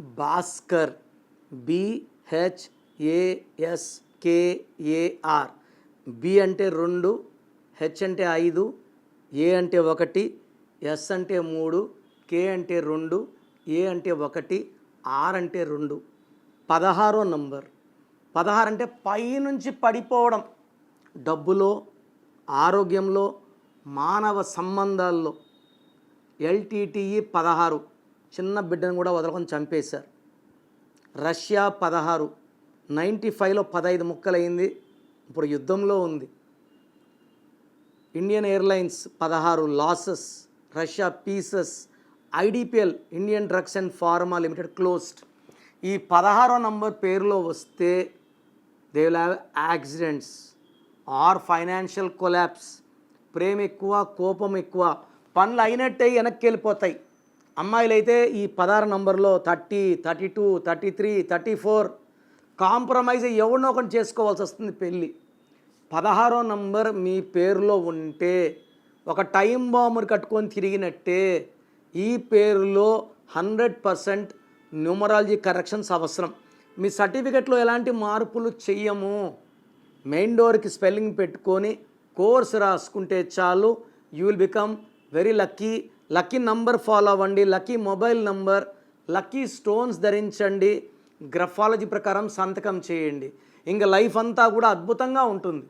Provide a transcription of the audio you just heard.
Bhaskar. బిహెచ్ఏఎస్కేఏఆర్ B అంటే రెండు H అంటే ఐదు ఏ అంటే ఒకటి ఎస్ అంటే మూడు కే అంటే రెండు ఏ అంటే ఒకటి ఆర్ అంటే రెండు. పదహారో నంబర్. పదహారు అంటే పైనుంచి పడిపోవడం. డబ్బులో ఆరోగ్యంలో మానవ సంబంధాల్లో. ఎల్టీటీఈ పదహారు. చిన్న బిడ్డను కూడా వదలకొని చంపేశారు. రష్యా పదహారు నైంటీ ఫైవ్లో పదహైదు ముక్కలైంది. ఇప్పుడు యుద్ధంలో ఉంది. ఇండియన్ ఎయిర్లైన్స్ పదహారు losses Russia pieces IDPL Indian drugs and pharma limited closed. ఈ పదహారో నంబర్ పేరులో వస్తే they will have accidents or financial collapse ప్రేమ ఎక్కువ కోపం ఎక్కువ పనులు అయినట్టే వెనక్కి వెళ్ళిపోతాయి. అమ్మాయిలైతే ఈ పదహారు నంబర్లో thirty thirty two thirty three thirty four compromise ఎవరినో ఒకటి చేసుకోవాల్సి వస్తుంది పెళ్ళి. పదహారో నంబర్ మీ పేరులో ఉంటే ఒక టైం బాంబర్ కట్టుకొని తిరిగినట్టే ఈ పేరులో హండ్రెడ్ పర్సెంట్ న్యూమరాలజీ కరెక్షన్స్ అవసరం. మీ సర్టిఫికెట్లో ఎలాంటి మార్పులు చెయ్యము? మెయిన్ డోర్కి స్పెల్లింగ్ పెట్టుకొని కోర్స్ రాసుకుంటే చాలు you will become very lucky lucky number follow అవ్వండి lucky mobile number lucky stones ధరించండి గ్రఫాలజీ ప్రకారం సంతకం చేయండి. ఇంకా లైఫ్ అంతా కూడా అద్భుతంగా ఉంటుంది.